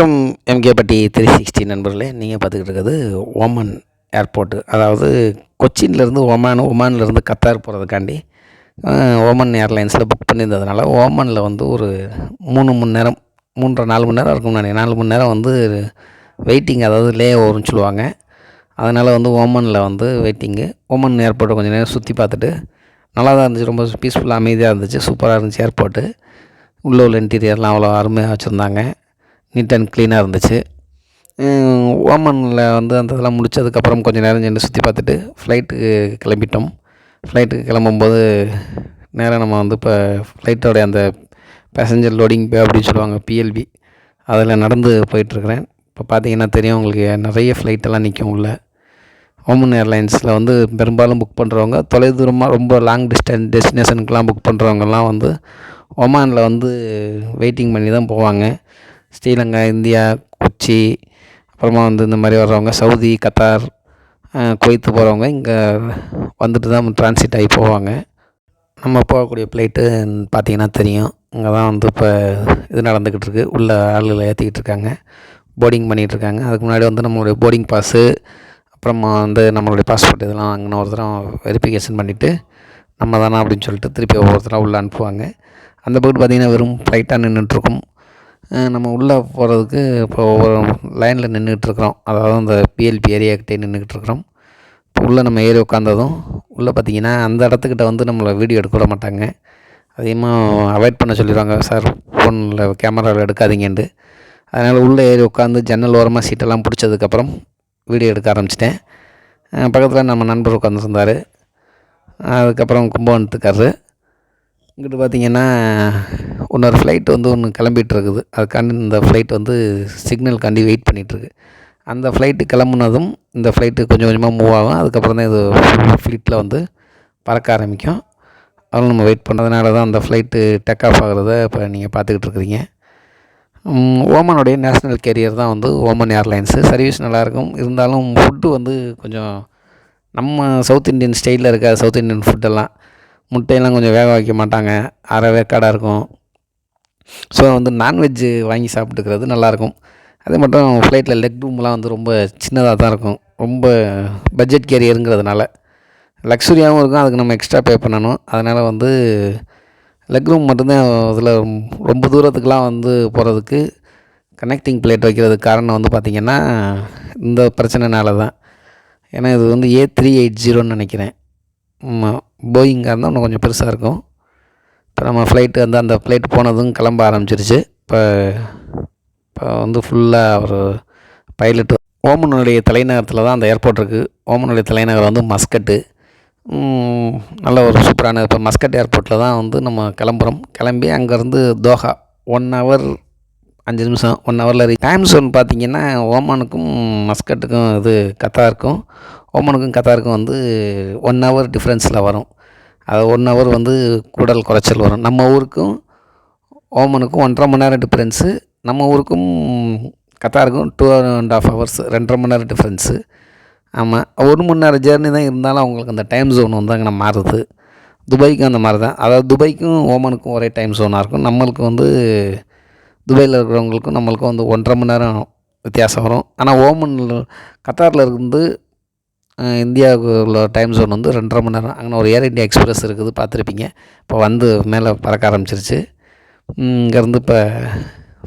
வணக்கம் எம்கேபட்டி three sixty நண்பர்களே. நீங்கள் பார்த்துக்கிட்டு இருக்கிறது ஓமன் ஏர்போர்ட்டு அதாவது கொச்சின்லேருந்து ஒமான் ஒமான்லேருந்து கத்தார் போகிறதுக்காண்டி ஓமன் ஏர்லைன்ஸில் புக் பண்ணியிருந்ததுனால ஓமனில் வந்து ஒரு மூணு மணி நேரம் மூன்றரை நாலு மணி நேரம் இருக்கும் நான் நாலு மணி நேரம் வந்து வெயிட்டிங் அதாவது லே ஓவர்னு சொல்லுவாங்க. அதனால் வந்து ஓமனில் வந்து வெயிட்டிங்கு ஓமன் ஏர்போர்ட்டை கொஞ்சம் நேரம் சுற்றி பார்த்துட்டு நல்லா தான் இருந்துச்சு. ரொம்ப பீஸ்ஃபுல்லாக அமைதியாக இருந்துச்சு. சூப்பராக இருந்துச்சு ஏர்போர்ட்டு உள்ள உள்ள இன்டீரியர்லாம் அவ்வளோ அருமையாக வச்சுருந்தாங்க. நீட் அண்ட் க்ளீனாக இருந்துச்சு. ஓமனில் வந்து அந்த இதெல்லாம் முடிச்சதுக்கப்புறம் கொஞ்சம் நேரம் சென்று சுற்றி பார்த்துட்டு ஃப்ளைட்டுக்கு கிளம்பிட்டோம். ஃப்ளைட்டுக்கு கிளம்பும்போது நேராக நம்ம வந்து இப்போ ஃப்ளைட்டோடைய அந்த பேசஞ்சர் லோடிங் பே அப்படின்னு சொல்லுவாங்க பிஎல்பி அதில் நடந்து போயிட்டுருக்குறேன். இப்போ பார்த்தீங்கன்னா தெரியும் உங்களுக்கு நிறைய ஃப்ளைட்டெல்லாம் நிற்கும் உள்ள. ஓமன் ஏர்லைன்ஸில் வந்து பெரும்பாலும் புக் பண்ணுறவங்க தொலைதூரமாக ரொம்ப லாங் டிஸ்டன்ஸ் டெஸ்டினேஷனுக்கெலாம் புக் பண்ணுறவங்கலாம் வந்து ஒமானில் வந்து வெயிட்டிங் பண்ணி தான் போவாங்க. ஸ்ரீலங்கா இந்தியா கொச்சி அப்புறமா வந்து இந்த மாதிரி வர்றவங்க சவுதி கத்தார் குவைத்து போகிறவங்க இங்கே வந்துட்டு தான் டிரான்சிட் ஆகி போவாங்க. நம்ம போகக்கூடிய ஃப்ளைட்டு பார்த்திங்கன்னா தெரியும். இங்கே தான் வந்து இப்போ இது நடந்துக்கிட்டு இருக்குது உள்ள ஆளுகளை ஏற்றிக்கிட்டு இருக்காங்க. போர்டிங் பண்ணிகிட்ருக்காங்க அதுக்கு முன்னாடி வந்து நம்மளுடைய போர்டிங் பாஸு அப்புறமா வந்து நம்மளுடைய பாஸ்போர்ட் இதெல்லாம் அங்கே ஒரு தரம் வெரிஃபிகேஷன் பண்ணிவிட்டு நம்ம தானே அப்படின்னு சொல்லிட்டு திருப்பி ஒவ்வொருத்தராக உள்ளே அனுப்புவாங்க. அந்த போட்டு பார்த்திங்கன்னா வெறும் ஃப்ளைட்டாக நின்றுட்டுருக்கும் நம்ம உள்ளே போகிறதுக்கு இப்போ ஒவ்வொரு லைனில் இருக்கிறோம். அதாவது அந்த பிஎல்பி ஏரியாக்கிட்டே நின்றுக்கிட்ருக்குறோம் இப்போ உள்ளே நம்ம ஏறி உட்காந்ததும் உள்ளே பார்த்திங்கன்னா அந்த இடத்துக்கிட்ட வந்து நம்மளை வீடியோ எடுக்க விட மாட்டாங்க. அதிகமாக அவாய்ட் பண்ண சொல்லிடுவாங்க சார் ஃபோனில் கேமராவில் எடுக்காதீங்கன்ட்டு. அதனால் உள்ளே ஏறி உட்காந்து ஜன்னல் ஓரமாக சீட்டெல்லாம் பிடிச்சதுக்கப்புறம் வீடியோ எடுக்க ஆரம்பிச்சிட்டேன். பக்கத்தில் நம்ம நண்பர் உட்காந்துருந்தார் அதுக்கப்புறம் கும்பகோணத்துக்காரரு. இங்கிட்டு பார்த்திங்கன்னா இன்னொரு ஃப்ளைட் வந்து ஒன்று கிளம்பிகிட்ருக்குது அதுக்காண்டி இந்த ஃப்ளைட் வந்து சிக்னலுக்காண்டி வெயிட் பண்ணிகிட்ருக்கு அந்த ஃப்ளைட்டு கிளம்புனதும் இந்த ஃப்ளைட்டு கொஞ்சம் கொஞ்சமாக மூவ் ஆகும். அதுக்கப்புறம் தான் இது ஃப்ளீட்டில் வந்து பறக்க ஆரம்பிக்கும். அதனால் நம்ம வெயிட் பண்ணுறதுனால தான் அந்த ஃப்ளைட்டு டேக் ஆஃப் ஆகிறத இப்போ நீங்கள் பார்த்துக்கிட்டு இருக்கிறீங்க ஓமனுடைய நேஷ்னல் கேரியர் தான் வந்து ஓமன் ஏர்லைன்ஸு சர்வீஸ் நல்லாயிருக்கும். இருந்தாலும் ஃபுட்டு வந்து கொஞ்சம் நம்ம சவுத் இண்டியன் ஸ்டைலில் இருக்க சவுத் இண்டியன் ஃபுட்டெல்லாம் முட்டையெல்லாம் கொஞ்சம் வேக வைக்க மாட்டாங்க. அரை வேக்காடாக இருக்கும். ஸோ வந்து நான்வெஜ்ஜு வாங்கி சாப்பிட்டுக்கிறது நல்லாயிருக்கும். அதே மட்டும் ஃப்ளைட்டில் லெக் ரூம்லாம் வந்து ரொம்ப சின்னதாக தான் இருக்கும். ரொம்ப பட்ஜெட் கேரியருங்கிறதுனால லக்ஸுரியாகவும் இருக்கும். அதுக்கு நம்ம எக்ஸ்ட்ரா பே பண்ணணும். அதனால் வந்து லெக் ரூம் மட்டும்தான் இதில் ரொம்ப தூரத்துக்கெலாம் வந்து போகிறதுக்கு கனெக்டிங் பிளேட் வைக்கிறதுக்கு காரணம் வந்து பார்த்திங்கன்னா இந்த பிரச்சனைனால தான். ஏன்னா இது வந்து ஏ த்ரீ எயிட் ஜீரோன்னு நினைக்கிறேன். போயிங்காக இருந்தால் இன்னும் கொஞ்சம் பெருசாக இருக்கும். இப்போ நம்ம ஃப்ளைட்டு வந்து அந்த ஃப்ளைட் போனதும் கிளம்ப ஆரம்பிச்சிருச்சு. இப்போ இப்போ வந்து ஃபுல்லாக ஒரு பைலட்டு ஓமனுடைய தலைநகரத்தில் தான் அந்த ஏர்போர்ட் இருக்குது ஓமனுடைய தலைநகரம் வந்து மஸ்கட்டு நல்ல ஒரு சூப்பரான இப்போ மஸ்கட் ஏர்போர்ட்டில் தான் வந்து நம்ம கிளம்புறோம். கிளம்பி அங்கேருந்து தோஹா ஒன் ஹவர் அஞ்சு நிமிஷம் ஒன் ஹவரில் டைம் ஜோன் பார்த்திங்கன்னா ஓமானுக்கும் மஸ்கட்டுக்கும் இது கத்தாருக்கும் ஓமனுக்கும் கத்தாருக்கும் வந்து ஒன் ஹவர் டிஃப்ரென்ஸில் வரும். அது ஒன் ஹவர் வந்து கூடல் குறைச்சல் வரும். நம்ம ஊருக்கும் ஓமனுக்கும் ஒன்றரை மணி நேரம் டிஃப்ரென்ஸு நம்ம ஊருக்கும் கத்தாருக்கும் டூ அண்ட் ஆஃப் ஹவர்ஸ் ரெண்டரை மணி நேரம் டிஃப்ரென்ஸு ஆமாம் ஒரு மணி நேரம் ஜேர்னி தான் இருந்தாலும் அவங்களுக்கு அந்த டைம் ஜோன் வந்து அங்கே மாறுது. துபாய்க்கும் அந்த மாதிரி தான் அதாவது துபாய்க்கும் ஓமனுக்கும் ஒரே டைம் ஜோனாக இருக்கும். நம்மளுக்கு வந்து துபாயில் இருக்கிறவங்களுக்கும் நம்மளுக்கும் வந்து ஒன்றரை மணி நேரம் வித்தியாசம் வரும். ஆனால் ஓமனில் கத்தாரில் இருந்து இந்தியாவுக்கு உள்ள டைம் ஜோன் வந்து ரெண்டரை மணி நேரம். அங்கே ஒரு ஏர் இண்டியா எக்ஸ்பிரஸ் இருக்குது பார்த்துருப்பீங்க. இப்போ வந்து மேலே பறக்க ஆரம்பிச்சிருச்சு. இங்கேருந்து இப்போ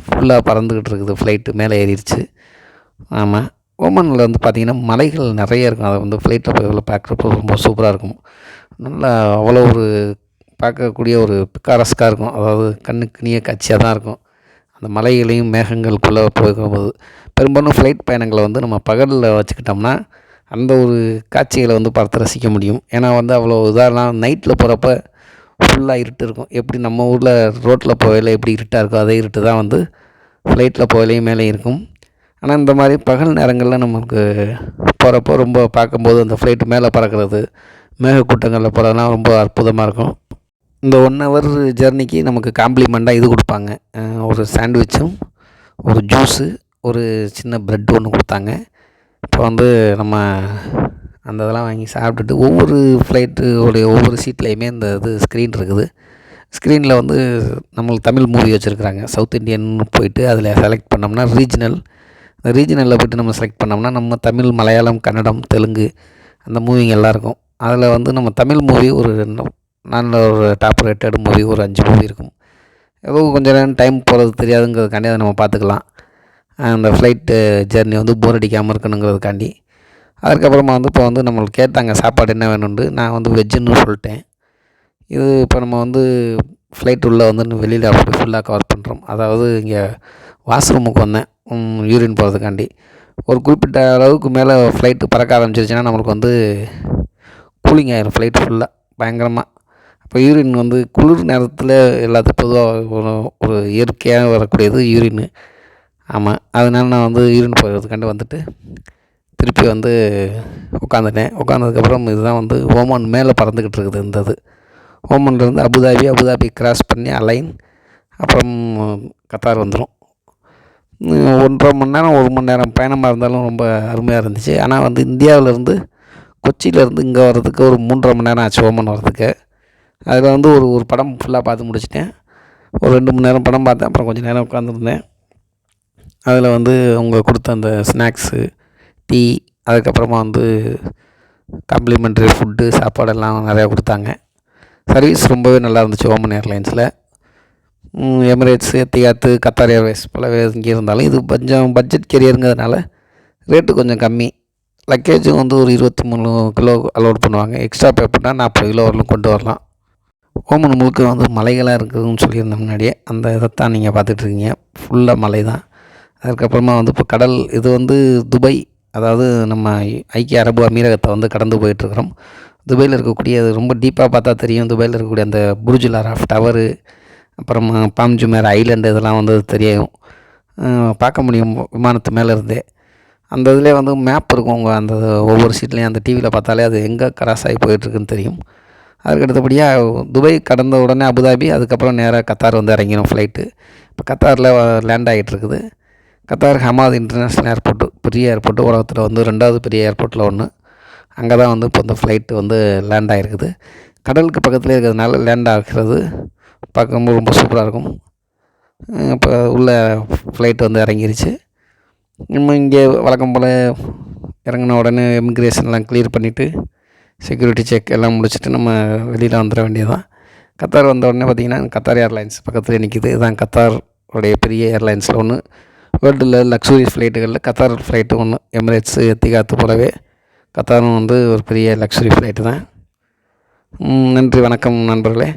ஃபுல்லாக பறந்துக்கிட்டு இருக்குது ஃப்ளைட்டு மேலே ஏறிடுச்சு. ஆமாம் ஓமனில் வந்து பார்த்திங்கன்னா மலைகள் நிறைய இருக்கும். அதை வந்து ஃப்ளைட்டில் போய் பார்க்குறப்போ ரொம்ப சூப்பராக இருக்கும். நல்லா அவ்வளோ ஒரு பார்க்கக்கூடிய ஒரு பிக்காரஸ்காக இருக்கும். அதாவது கண்ணுக்கு நீய காட்சியாக தான் இருக்கும். அந்த மலைகளையும் மேகங்களுக்குள்ளே போகும்போது. பெரும்பாலும் ஃப்ளைட் பயணங்களை வந்து நம்ம பகலில் வச்சுக்கிட்டோம்னா அந்த ஒரு காட்சிகளை வந்து பார்த்து ரசிக்க முடியும். ஏன்னா வந்து அவ்வளோ உதாரணம் நைட்டில் போகிறப்ப ஃபுல்லாக இருட்டு இருக்கும். எப்படி நம்ம ஊரில் ரோட்டில் போகையில் எப்படி இருட்டாக இருக்கோ அதே இருட்டு தான் வந்து ஃப்ளைட்டில் போகலையும் மேலே இருக்கும். ஆனால் இந்த மாதிரி பகல் நேரங்களில் நமக்கு போகிறப்போ ரொம்ப பார்க்கும்போது அந்த ஃப்ளைட்டு மேலே பறக்கிறது மேகக்கூட்டங்களில் போகிறதுலாம் ரொம்ப அற்புதமாக இருக்கும். இந்த ஒன் ஹவர் ஜெர்னிக்கு நமக்கு காம்ப்ளிமெண்ட்டாக இது கொடுப்பாங்க. ஒரு சாண்ட்விச்சும் ஒரு ஜூஸு ஒரு சின்ன ப்ரெட் ஒன்று கொடுத்தாங்க. இப்போ வந்து நம்ம அந்த இதெல்லாம் வாங்கி சாப்பிட்டுட்டு ஒவ்வொரு ஃப்ளைட்டு உடைய ஒவ்வொரு சீட்லேயுமே இந்த இது ஸ்க்ரீன் இருக்குது. ஸ்க்ரீனில் வந்து நம்மளுக்கு தமிழ் மூவி வச்சுருக்குறாங்க. சவுத் இண்டியன் போயிட்டு அதில் செலக்ட் பண்ணோம்னா ரீஜினல் அந்த ரீஜினலில் போய்ட்டு நம்ம செலக்ட் பண்ணோம்னா நம்ம தமிழ் மலையாளம் கன்னடம் தெலுங்கு அந்த மூவிங்க எல்லாம் இருக்கும். அதில் வந்து நம்ம தமிழ் மூவி ஒரு நல்ல ஒரு டாப் ரேட்டட் மூவி ஒரு அஞ்சு மூவி இருக்கும். ஏதோ கொஞ்சம் நேரம் டைம் போகிறது தெரியாதுங்கிறதுக்காண்டி அதை நம்ம பார்த்துக்கலாம். அந்த ஃப்ளைட்டு ஜேர்னி வந்து போர் அடிக்காமல் இருக்கணுங்கிறதுக்காண்டி. அதுக்கப்புறமா வந்து இப்போ வந்து நம்மளுக்கு கேட்டாங்க சாப்பாடு என்ன வேணும்னு? நான் வந்து வெஜ்ஜுன்னு சொல்லிட்டேன். இது இப்போ நம்ம வந்து ஃப்ளைட் உள்ளே வந்து வெளியில் அப்படி ஃபுல்லாக கவர் பண்ணுறோம் அதாவது இங்கே வாஷ்ரூமுக்கு வந்தேன். யூரின் போகிறதுக்காண்டி ஒரு குறிப்பிட்ட அளவுக்கு மேலே ஃப்ளைட்டு பறக்க ஆரம்பிச்சிருச்சுன்னா நம்மளுக்கு வந்து கூலிங் ஆகிடும் ஃப்ளைட் ஃபுல்லாக பயங்கரமாக அப்போ யூரின் வந்து குளிர் நேரத்தில் எல்லாத்துக்கும் பொதுவாக ஒரு ஒரு இயற்கையாக வரக்கூடியது யூரின் ஆமாம் அதனால நான் வந்து யூரின் போகிறதுக்காண்டி வந்துட்டு திருப்பி வந்து உட்காந்துட்டேன் உட்காந்ததுக்கப்புறம் இதுதான் வந்து ஓமான் மேலே பறந்துக்கிட்டு இருக்குது இந்த இது. ஓமன்லேருந்து Abu Dhabi Abu Dhabi cross பண்ணி அலைன் அப்புறம் கத்தார் வந்துடும் ஒன்றரை மணி நேரம் ஒரு மணி நேரம் பயணமாக இருந்தாலும் ரொம்ப அருமையாக இருந்துச்சு. ஆனால் வந்து இந்தியாவிலேருந்து கொச்சியிலேருந்து இங்கே வர்றதுக்கு ஒரு மூன்றரை மணி நேரம் ஆச்சு ஓமன் வர்றதுக்கு. அதில் வந்து ஒரு ஒரு படம் ஃபுல்லாக பார்த்து முடிச்சிட்டேன். ஒரு ரெண்டு மணி நேரம் படம் பார்த்தேன். அப்புறம் கொஞ்சம் நேரம் உட்காந்துருந்தேன் அதில் வந்து அவங்க கொடுத்த அந்த ஸ்நாக்ஸு டீ அதுக்கப்புறமா வந்து காம்ப்ளிமெண்ட்ரி ஃபுட்டு சாப்பாடெல்லாம் நிறையா கொடுத்தாங்க. சர்வீஸ் ரொம்பவே நல்லா இருந்துச்சு ஓமன் ஏர்லைன்ஸில் எமிரேட்ஸ் எத்தியாத்து கத்தார் ஏர்வேஸ் பல இங்கே இருந்தாலும் இது கொஞ்சம் பட்ஜெட் கெரியருங்கிறதுனால ரேட்டு கொஞ்சம் கம்மி. லக்கேஜும் வந்து ஒரு இருபத்தி மூணு கிலோ அலோட் பண்ணுவாங்க. எக்ஸ்ட்ரா பே பண்ணால் நாற்பது கிலோ வரலும் கொண்டு வரலாம். ஓமன் முழுக்க வந்து மலைகளாக இருக்குதுன்னு சொல்லியிருந்தேன் முன்னாடியே. அந்த இதைத்தான் நீங்கள் பார்த்துட்ருக்கீங்க ஃபுல்லாக மலை தான். அதுக்கப்புறமா வந்து இப்போ கடல் இது வந்து துபை அதாவது நம்ம ஐக்கிய அரபு அமீரகத்தை வந்து கடந்து போயிட்டுருக்குறோம். துபையில் இருக்கக்கூடிய அது ரொம்ப டீப்பாக பார்த்தா தெரியும். துபையில் இருக்கக்கூடிய அந்த புருஜில் ராஃப் டவரு அப்புறமா பாம் ஜுமேர் ஐலண்டு இதெல்லாம் வந்து தெரியும். பார்க்க முடியும். விமானத்து மேலே இருந்தே அந்த இதில் வந்து மேப் இருக்கும். உங்கள் அந்த ஒவ்வொரு சீட்லேயும் அந்த டிவியில் பார்த்தாலே அது எங்கே கிராஸ் ஆகி போயிட்டுருக்குன்னு தெரியும். அதுக்கு அடுத்தபடியாக துபை கடந்த உடனே அபுதாபி அதுக்கப்புறம் நேராக கத்தார் வந்து இறங்கிடும் ஃப்ளைட்டு இப்போ கத்தாரில் லேண்ட் ஆகிட்டு இருக்குது கத்தார் ஹமாத் இன்டர்நேஷ்னல் ஏர்போர்ட்டு பெரிய ஏர்போர்ட்டு உலகத்தில் வந்து ரெண்டாவது பெரிய ஏர்போர்ட்டில் ஒன்று அங்கே தான் வந்து இப்போ இந்த ஃப்ளைட்டு வந்து லேண்ட் ஆகிருக்குது கடலுக்கு பக்கத்துலேயே இருக்கிறதுனால லேண்ட் ஆகிறது பார்க்கும்போது ரொம்ப சூப்பராக இருக்கும். இப்போ உள்ள ஃப்ளைட் வந்து இறங்கிருச்சு. நம்ம இங்கே வழக்கம் போல் இறங்கின உடனே இமிக்ரேஷன்லாம் கிளியர் பண்ணிவிட்டு செக்யூரிட்டி செக் எல்லாம் முடிச்சுட்டு நம்ம வெளியில் வந்துட வேண்டியதான் கத்தார் வந்த உடனே பார்த்திங்கன்னா கத்தார் ஏர்லைன்ஸ் பக்கத்துலேயே நிற்கிது இதுதான் கத்தாருடைய பெரிய ஏர்லைன்ஸில் ஒன்று வேர்ல்டில் லக்ஸுரி ஃப்ளைட்டுகளில் கத்தார் ஃப்ளைட்டு ஒன்று எமிரேட்ஸு எத்திகாத்து போலவே. கத்தாரும் வந்து ஒரு பெரிய லக்ஸுரி ஃப்ளைட்டு தான். நன்றி வணக்கம் நண்பர்களே.